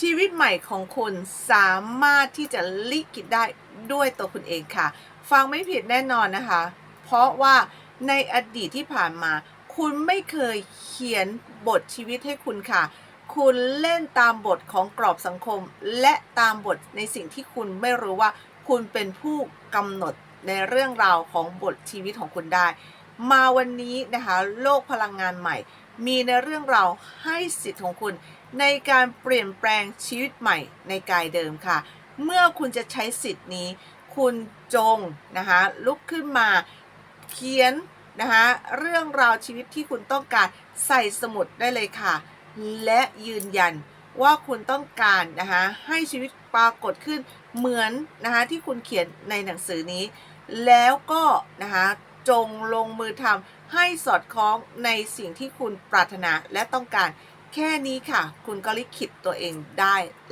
ชีวิตใหม่ของคุณสามารถที่จะลิขิตได้ด้วยตัวคุณเองค่ะ ฟังไม่ผิดแน่นอนนะคะ เพราะว่าในอดีตที่ผ่านมา คุณไม่เคยเขียนบทชีวิตให้คุณค่ะ คุณเล่นตามบทของกรอบสังคม และตามบทในสิ่งที่คุณไม่รู้ว่า คุณเป็นผู้กำหนดในเรื่องราวของบทชีวิตของคุณได้ มาวันนี้นะคะ โลกพลังงานใหม่ มีในเรื่องราวให้สิทธิ์ของคุณ ในการเปลี่ยนแปลงชีวิตใหม่ในกายเดิมค่ะ เมื่อคุณจะใช้สิทธิ์นี้ คุณจงนะคะลุกขึ้นมาเขียนนะคะเรื่องราวชีวิตที่คุณต้องการใส่สมุดได้เลยค่ะ และยืนยันว่าคุณต้องการนะคะให้ชีวิตปรากฏขึ้นเหมือนนะคะที่คุณเขียนในหนังสือนี้ แล้วก็นะคะ จงลงมือทำให้สอดคล้องในสิ่งที่คุณปรารถนาและต้องการ แค่นี้ค่ะ คุณก็ลิขิตตัวเองได้